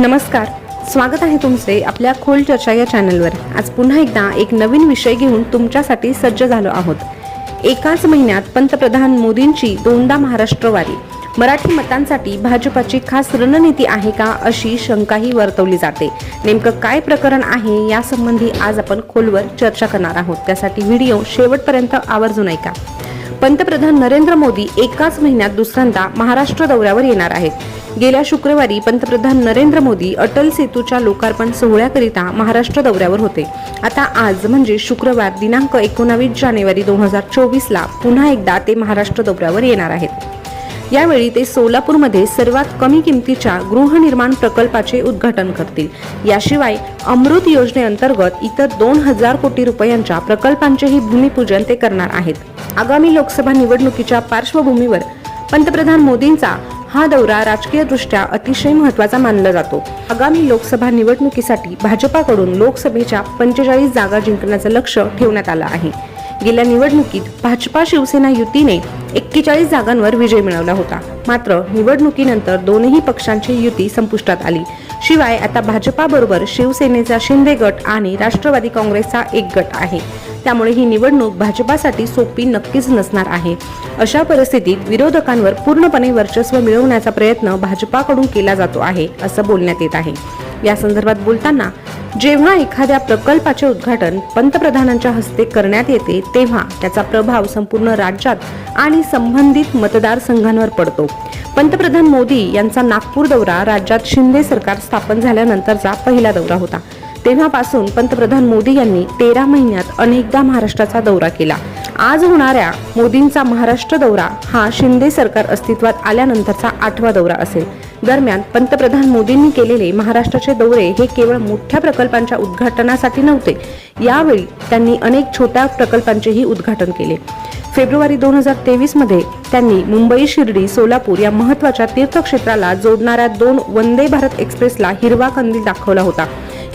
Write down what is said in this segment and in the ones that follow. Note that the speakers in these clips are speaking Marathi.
नमस्कार. स्वागत आहे तुमचे आपल्या खोल चर्चा या चॅनलवर. आज पुन्हा एकदा एक नवीन विषय घेऊन तुमच्यासाठी सज्ज झालो आहोत. एकाच महिन्यात पंतप्रधान मोदींची दोनदा महाराष्ट्रवारी मराठी मतांसाठी भाजपाची खास रणनीती आहे का अशी शंकाही वर्तवली जाते. नेमकं काय प्रकरण आहे यासंबंधी आज आपण खोलवर चर्चा करणार आहोत. त्यासाठी व्हिडिओ शेवटपर्यंत आवर्जून ऐका. पंतप्रधान नरेंद्र मोदी एकाच महिन्यात दुसऱ्यांदा महाराष्ट्र दौऱ्यावर येणार आहेत. गेल्या शुक्रवारी पंतप्रधान नरेंद्र मोदी अटल सेतूच्या लोकार्पण सोहळ्याकरिता महाराष्ट्र दौऱ्यावर होते. आता आज म्हणजे शुक्रवार दिनांक एकोणावीस जानेवारी दोन हजार चोवीसला पुन्हा एकदा ते महाराष्ट्र दौऱ्यावर येणार आहेत. यावेळी ते सोलापूरमध्ये सर्वात कमी किमतीच्या गृहनिर्माण प्रकल्पाचे उद्घाटन करतील. याशिवाय अमृत योजनेअंतर्गत इतर दोन हजार कोटी रुपयांच्या प्रकल्पांचेही भूमिपूजन ते करणार आहेत. आगामी लोकसभा निवडणुकीच्या पार्श्वभूमीवर पंतप्रधान मोदींचा हा दौरा राजकीयदृष्ट्या अतिशय महत्त्वाचा मानला जातो. आगामी लोकसभा निवडणुकीसाठी भाजपाकडून लोकसभेच्या पंचेचाळीस जागा जिंकण्याचं लक्ष ठेवण्यात आलं आहे. गेल्या निवडणुकीत भाजपा शिवसेना युतीने एक्केचाळीस जागांवर विजय मिळवला होता. मात्र निवडणुकीनंतर दोनही पक्षांची युती संपुष्टात आली. शिवाय आता भाजपाबरोबर शिवसेनेचा शिंदे गट आणि राष्ट्रवादी काँग्रेसचा एक गट आहे. त्यामुळे ही निवडणूक भाजपासाठी सोपी नक्कीच नसणार आहे. अशा परिस्थितीत विरोधकांवर पूर्णपणे वर्चस्व मिळवण्याचा प्रयत्न भाजपाकडून केला जातो आहे असं बोलण्यात येत आहे. या संदर्भात बोलताना जेव्हा एखाद्या प्रकल्पाचे उद्घाटन पंतप्रधानांच्या हस्ते करण्यात येते तेव्हा त्याचा प्रभाव संपूर्ण राज्यात आणि संबंधित मतदारसंघांवर पडतो. पंतप्रधान मोदी यांचा नागपूर दौरा राज्यात शिंदे सरकार स्थापन झाल्यानंतरचा पहिला दौरा होता. तेव्हापासून पंतप्रधान मोदी यांनी तेरा महिन्यात अनेकदा महाराष्ट्राचा दौरा केला. आज होणाऱ्या मोदींचा महाराष्ट्र दौरा हा शिंदे सरकार अस्तित्वात आल्यानंतरचा आठवा दौरा असेल. दरम्यान पंतप्रधान मोदींनी केलेले महाराष्ट्राचे दौरे हे केवळ मोठ्या प्रकल्पांच्या उद्घाटनासाठी नव्हते. यावेळी त्यांनी अनेक छोट्या प्रकल्पांचेही उद्घाटन केले. फेब्रुवारी दोन हजार तेवीसमध्ये त्यांनी मुंबई शिर्डी सोलापूर या महत्त्वाच्या तीर्थक्षेत्राला जोडणाऱ्या दोन वंदे भारत एक्सप्रेसला हिरवा कंदील दाखवला होता.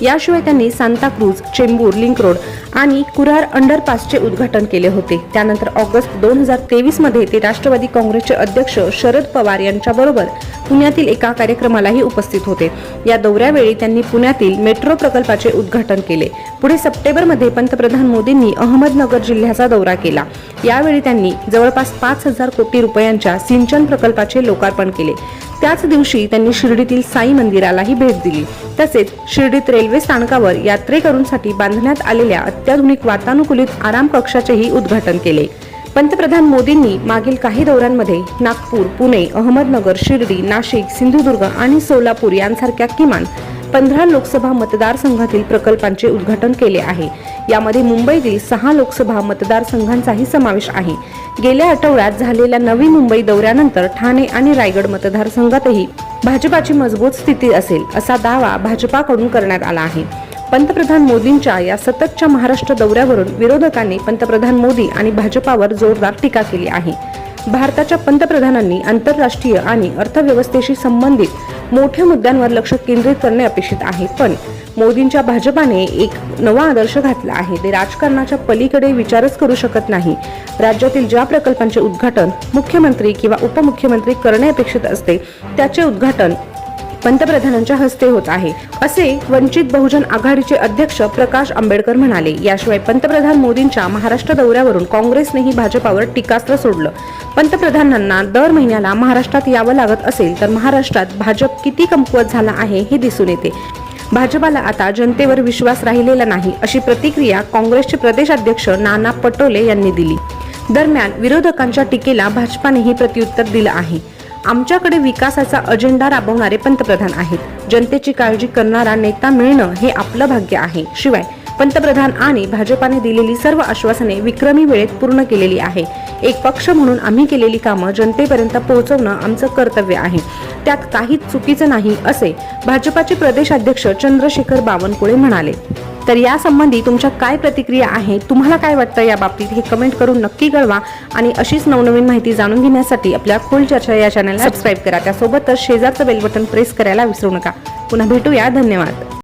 याशिवाय त्यांनी सांताक्रूज चेंबूर लिंक रोड आणि कुरार अंडरपासचे उद्घाटन केले होते. त्यानंतर ऑगस्ट दोन हजार तेवीसमध्ये ते राष्ट्रवादी काँग्रेसचे अध्यक्ष शरद पवार यांच्याबरोबर पुण्यातील एका कार्यक्रमालाही उपस्थित होते. या दौऱ्यावेळी त्यांनी पुण्यातील मेट्रो प्रकल्पाचे उद्घाटन केले. पुढे सप्टेंबरमध्ये पंतप्रधान मोदींनी अहमदनगर जिल्ह्याचा दौरा केला. यावेळी त्यांनी जवळपास पाच हजार कोटी रुपयांच्या सिंचन प्रकल्पाचे लोकार्पण केले. त्याच दिवशी त्यांनी शिर्डीतील साई मंदिरालाही भेट दिली. तसेच शिर्डीत रेल्वे स्थानकावर यात्रेकरूंसाठी बांधण्यात आलेल्या अत्याधुनिक वातानुकूलित आराम कक्षाचेही उद्घाटन केले. पंतप्रधान मोदींनी मागील काही दौऱ्यांमध्ये नागपूर पुणे अहमदनगर शिर्डी नाशिक सिंधुदुर्ग आणि सोलापूर यांसारख्या किमान पंधरा लोकसभा मतदारसंघातील प्रकल्पांचे उद्घाटन केले आहे. यामध्ये मुंबईतील सहा लोकसभा मतदारसंघांचाही समावेश आहे. गेल्या आठवड्यात झालेल्या नवी मुंबई दौऱ्यानंतर ठाणे आणि रायगड मतदारसंघातही भाजपाची मजबूत स्थिती असेल असा दावा भाजपाकडून करण्यात आला आहे. पंतप्रधान मोदींच्या या सततच्या महाराष्ट्र दौऱ्यावरून विरोधकांनी पंतप्रधान मोदी आणि भाजपावर जोरदार टीका केली आहे. भारताच्या पंतप्रधानांनी आंतरराष्ट्रीय आणि अर्थव्यवस्थेशी संबंधित मोठ्या मुद्द्यांवर लक्ष केंद्रित करणे अपेक्षित आहे. पण मोदींच्या भाजपाने एक नवा आदर्श घातला आहे. ते राजकारणाच्या पलीकडे विचारच करू शकत नाही. राज्यातील ज्या प्रकल्पांचे उद्घाटन मुख्यमंत्री किंवा उपमुख्यमंत्री करणे अपेक्षित असते त्याचे उद्घाटन पंतप्रधानांच्या हस्ते होत आहे. असे वंचित बहुजन आघाडीचे अध्यक्ष प्रकाश आंबेडकर म्हणाले याशिवाय पंतप्रधान मोदींच्या महाराष्ट्र दौऱ्यावरून काँग्रेसनेही भाजपावर टीकास्त्र सोडलं. पंतप्रधानांना दर महिन्याला महाराष्ट्रात यावं लागत असेल तर महाराष्ट्रात भाजप किती कमकुवत झाला आहे हे दिसून येते. भाजपाला आता जनतेवर विश्वास राहिलेला नाही अशी प्रतिक्रिया काँग्रेसचे प्रदेशाध्यक्ष नाना पटोले यांनी दिली. दरम्यान विरोधकांच्या टीकेला भाजपानेही प्रत्युत्तर दिलं आहे. आमच्याकडे विकासाचा अजेंडा राबवणारे पंतप्रधान आहेत. जनतेची काळजी करणारा नेता मिळणं हे आपलं भाग्य आहे. शिवाय पंतप्रधान आणि भाजपाने दिलेली सर्व आश्वासने विक्रमी वेळेत पूर्ण केलेली आहे. एक पक्ष म्हणून आम्ही केलेली कामं जनतेपर्यंत पोहोचवणं आमचं कर्तव्य आहे. त्यात काहीच चुकीचं नाही असे भाजपाचे प्रदेशाध्यक्ष चंद्रशेखर बावनकुळे म्हणाले. तर यासंबंधी तुमच्या काय प्रतिक्रिया आहे? तुम्हाला काय वाटतं या बाबतीत हे कमेंट करून नक्की कळवा आणि अशीच नवनवीन माहिती जाणून घेण्यासाठी आपल्या खोल चर्चा या चॅनलला सबस्क्राईब करा. त्यासोबतच शेजारचं बेल बटन प्रेस करायला विसरू नका. पुन्हा भेटूया. धन्यवाद.